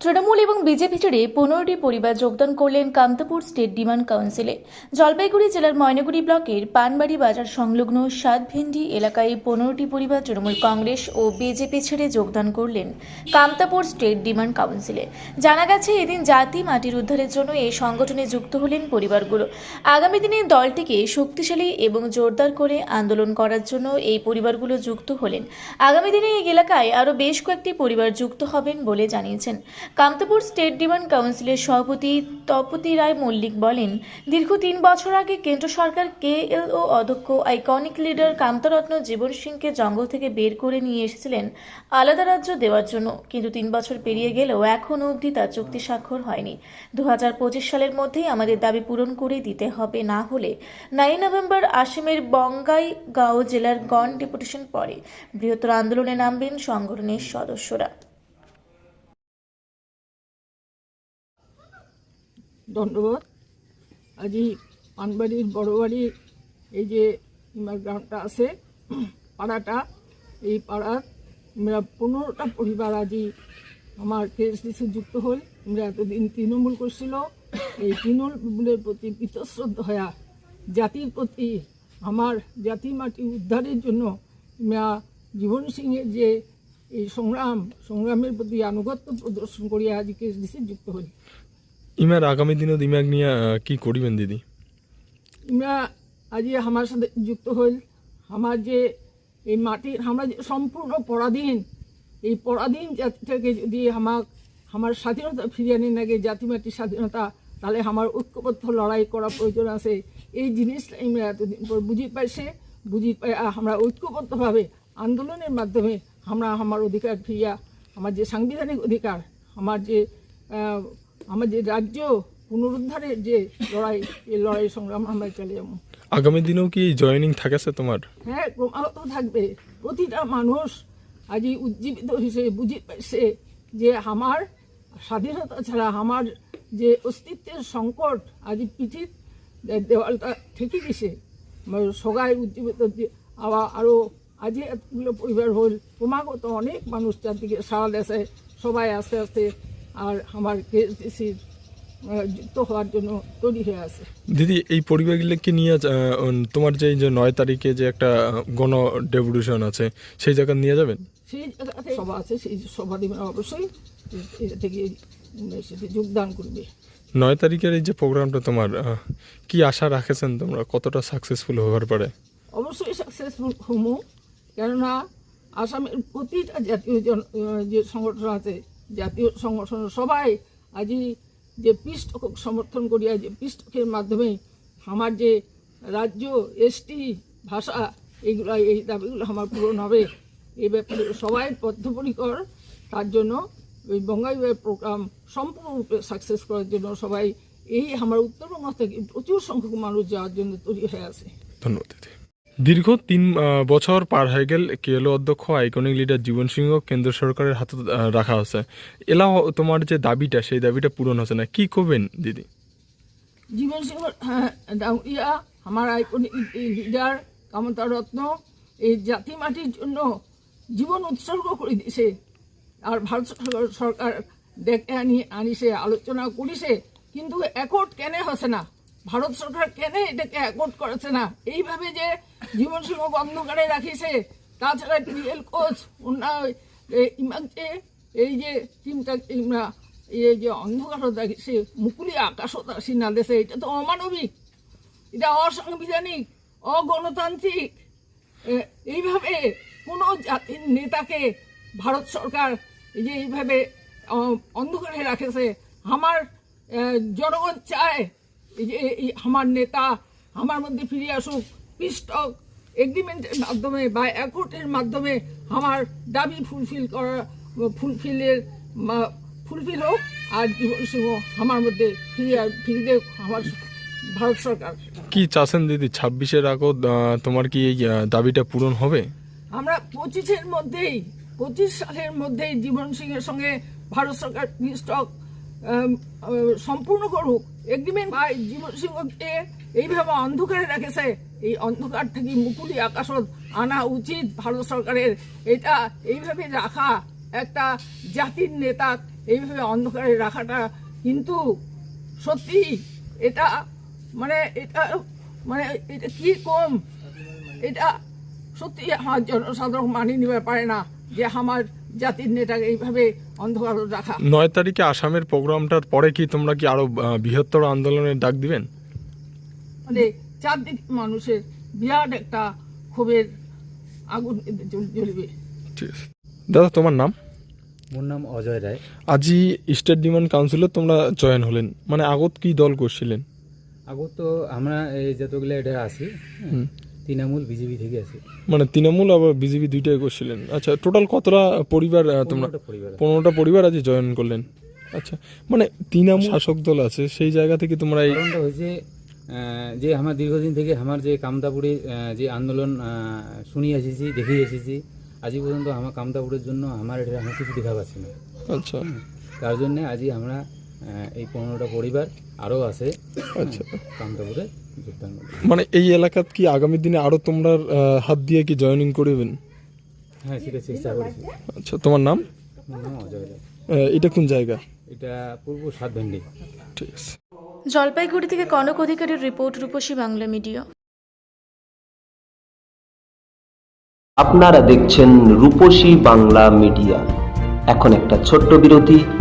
তৃণমূল এবং বিজেপি ছেড়ে পনেরোটি পরিবার যোগদান করলেন কামতাপুর স্টেট ডিমান্ড কাউন্সিলে। জলপাইগুড়ি জেলার ময়নাগুড়ি ব্লকের পানবাড়ি বাজার সংলগ্ন সাতভেন্ডি এলাকায় পনেরোটি পরিবার তৃণমূল কংগ্রেস ও বিজেপি ছেড়ে যোগদান করলেন কামতাপুর স্টেট ডিমান্ড কাউন্সিলে। জানা গেছে, এদিন জাতি মাটির উদ্ধারের জন্য এই সংগঠনে যুক্ত হলেন পরিবারগুলো। আগামী দিনে দলটিকে শক্তিশালী এবং জোরদার করে আন্দোলন করার জন্য এই পরিবারগুলো যুক্ত হলেন। আগামী দিনে এই এলাকায় আরও বেশ কয়েকটি পরিবার যুক্ত হবেন বলে জানিয়েছেন। কামতাপুর স্টেট ডিমান্ড কাউন্সিলের সভাপতি তপতি রায় মল্লিক বলেন, দীর্ঘ তিন বছর আগে কেন্দ্র সরকার কেএলও অধ্যক্ষ, আইকনিক লিডার কামতারত্ন জীবন সিংকে জঙ্গল থেকে বের করে নিয়ে এসেছিলেন আলাদা রাজ্য দেওয়ার জন্য। কিন্তু তিন বছর পেরিয়ে গেলেও এখনও অবধি তার চুক্তি স্বাক্ষর হয়নি। দু হাজার পঁচিশ সালের মধ্যেই আমাদের দাবি পূরণ করে দিতে হবে, না হলে নাই নভেম্বর আসামের বঙ্গাইগাঁও জেলার গণ ডেপুটেশন পরে বৃহত্তর আন্দোলনে নামবেন সংগঠনের সদস্যরা। ধন্যবাদ। আজি পানবাড়ির বড় বাড়ির এই যে গ্রামটা আছে, পাড়াটা, এই পাড়ার আমরা পনেরোটা পরিবার আজি আমার কেএসডিসি যুক্ত হল। আমরা এতদিন তৃণমূল করছিল। এই তৃণমূলের প্রতি বীতশ্রদ্ধ হয়া, জাতির প্রতি, আমার জাতি মাটি উদ্ধারের জন্য আমরা জীবন সিংয়ের যে এই সংগ্রাম, সংগ্রামের প্রতি আনুগত্য প্রদর্শন করিয়া আজি কেএসডিসি যুক্ত হই। ইমার আগামী দিনত ইমাক নিয়ে কি করিবেন দিদি? আমরা আজি আমার সাথে যুক্ত হইল। আমার যে এই মাটির, আমরা যে সম্পূর্ণ পরাধীন, এই পরাধীন থেকে যদি আমাক, আমার স্বাধীনতা ফিরিয়ে আনি নাকি জাতি মাটির স্বাধীনতা, তাহলে আমার ঐক্যবদ্ধ লড়াই করা প্রয়োজন আছে। এই জিনিসটা আমরা এতদিন পর বুঝি পাইছে। বুঝি পাই আমরা ঐক্যবদ্ধভাবে আন্দোলনের মাধ্যমে আমরা আমার অধিকার ফিরিয়া, আমার যে সাংবিধানিক অধিকার, আমার যে যে রাজ্য পুনরুদ্ধারের যে লড়াই এই লড়াই সংগ্রাম আমরা চালিয়ে যাব। আগামী দিনেও কি জয়েনিং থাকেছে তোমার? হ্যাঁ ক্রমাগত থাকবে। প্রতিটা মানুষ আজই উজ্জীবিত হিসেবে বুঝে পাইছে যে আমার স্বাধীনতা ছাড়া আমার যে অস্তিত্বের সংকট আজ পিঠির দেওয়ালটা ঠেকে গেছে। সবাই উজ্জীবিত আবার আরও আজই এতগুলো পরিবার হল ক্রমাগত অনেক মানুষ চারদিকে সারা দেশে সবাই আস্তে আস্তে আর আমার কেএসডিসির যুক্ত হওয়ার জন্য তৈরি হয়ে আছে। দিদি এই পরিবারগুলোকে নিয়ে তোমার যে যে নয় তারিখে যে একটা গণ ডেপুটেশন আছে সেই জায়গা নিয়ে যাবেন? সেই জায়গাতে সভা আছে সেই সভা দিবেন অবশ্যই এটা থেকে সেটা যোগদান করবে। নয় তারিখের এই যে প্রোগ্রামটা তোমার কি আশা রাখেছেন তোমরা? কতটা সাকসেসফুল হবার পরে? অবশ্যই সাকসেসফুল হমু কেননা আসামের প্রতিটা জাতীয় যে সংগঠন আছে জাতীয় সংগঠন সবাই আজি যে পৃষ্ঠক সমর্থন করিয়া যে পৃষ্ঠকের মাধ্যমে আমার যে রাজ্য এসটি ভাষা, এইগুলো, এই দাবিগুলো আমার পূরণ হবে। এই ব্যাপারে সবাই বদ্ধপরিকর। তার জন্য ওই বঙ্গাইবের প্রোগ্রাম সম্পূর্ণরূপে সাকসেস করার জন্য সবাই এই আমার উত্তরবঙ্গ থেকে প্রচুর সংখ্যক মানুষ যাওয়ার জন্য তৈরি হয়ে আছে। ধন্যবাদ দীর্ঘ তিন বছর পার হয়ে গেল কেএলও অধ্যক্ষ আইকনিক লিডার জীবন সিংহ কেন্দ্র সরকারের হাতে রাখা আছে এলা তোমার যে দাবিটা, সেই দাবিটা পূরণ হচ্ছে না। কি করবেন, দিদি? জীবন সিংহ ডাঙ্গুরিয়া আমার আইকনিক লিডার কামতা রত্ন, এই জাতি মাটির জন্য জীবন উৎসর্গ করে দিছে আর ভারত সরকার- ডেকে আনি, আনিছে, আলোচনা করিছে, কিন্তু একট কেনে হচ্ছে না। ভারত সরকার কেনে এটাকে একট করেছে না? এইভাবে যে জীবন সিংহ অন্ধকারে রাখিছে, তাছাড়া টিএল কোচ যে, এই যে টিমটা আমরা এই যে অন্ধকার রাখিছে মুকুলি আকাশত আসি না দেশে, এটা তো অমানবিক, এটা অসাংবিধানিক, অগণতান্ত্রিক। এইভাবে কোনো জাতির নেতাকে ভারত সরকার এই যে এইভাবে অন্ধকারে রাখেছে, আমার জনগণ চায় আমার নেতা আমার মধ্যে ফিরে আসুক পিস্টক এগ্রিমেন্টের মাধ্যমে বা অ্যাকর্ডের মাধ্যমে আমার দাবি ফুলফিল করা ফুলফিলের ফুলফিল হোক আর জীবন সিংহ আমার মধ্যে ফিরে ফিরে দেখ আমার ভারত সরকার। কি চাচ্ছেন দিদি ছাব্বিশের আহ, তোমার কি এই দাবিটা পূরণ হবে? আমরা পঁচিশের মধ্যেই পঁচিশ সালের মধ্যেই জীবন সিংয়ের সঙ্গে ভারত সরকার স্টক সম্পূর্ণ করুক। এগ্রিমেন্ট বা জীবন সিংহকে এইভাবে অন্ধকারে রেখেছে এই অন্ধকার থেকে মুকুলি আকাশত আনা উচিত ভারত সরকারের। এটা এইভাবে রাখা একটা জাতির নেতা এইভাবে অন্ধকারে রাখাটা কিন্তু সত্যি এটা মানে এটা মানে এটা কি কম? এটা সত্যি আমার জনসাধারণ মানিয়ে নিতে পারে না যে আমার জাতির নেতাকে এইভাবে অন্ধকার রাখা। নয় তারিখে আসামের প্রোগ্রামটার পরে কি তোমরা কি আরও বৃহত্তর আন্দোলনের ডাক দিবেন? মানে চারদিক মানুষের বিরাট একটা ক্ষোভের আগুন জ্বল- জ্বলবে। ঠিক আছে। দাদা তোমার নাম? মোর নাম অজয় রায়। আজি স্টেট ডিমান্ড কাউন্সিলত তোমরা জয়েন হলেন মানে আগত কি দল করছিলেন? আগত তো আমরা এই যতগুলো এটা আছি হুম। তৃণমূল বিজেপি থেকে আছি মানে তৃণমূল আবার বিজেপি দুইটাই করছিলেন। আচ্ছা টোটাল কতটা পরিবার আহ, তোমরা? পনেরোটা পরিবার আছে। পনেরোটা পরিবার আজ জয়েন করলেন। আচ্ছা মানে তৃণমূল শাসক দল আছে সেই জায়গা থেকে তোমরা এই কারণটা হয়েছে আহ, যে আমার দীর্ঘদিন থেকে আমার যে কামতাপুরে আহ, যে আন্দোলন আহ, শুনি এসেছি দেখে এসেছি আজ পর্যন্ত আমার কামতাপুরের জন্য আমার এটা আমার কিছু দেখা পাচ্ছি না। আচ্ছা। তার জন্য আজই আমরা আহ, এই পনেরোটা পরিবার আরও আছে আচ্ছা। কামতাপুরে। মানে এই এলাকাত কি আগামী দিনে আরও তোমরা হাত দিয়ে কি জয়েনিং করিবেন? হ্যাঁ সেটা চেষ্টা করেছি। আচ্ছা তোমার নাম? এটা কোন জায়গা? এটা পূর্ব ঠিক আছে। জলপাইগুড়ি থেকে কনক অধিকারীর রিপোর্ট রূপসী বাংলা মিডিয়া। আপনারা দেখছেন রূপসী বাংলা মিডিয়া। এখন একটা ছোট্ট বিরতি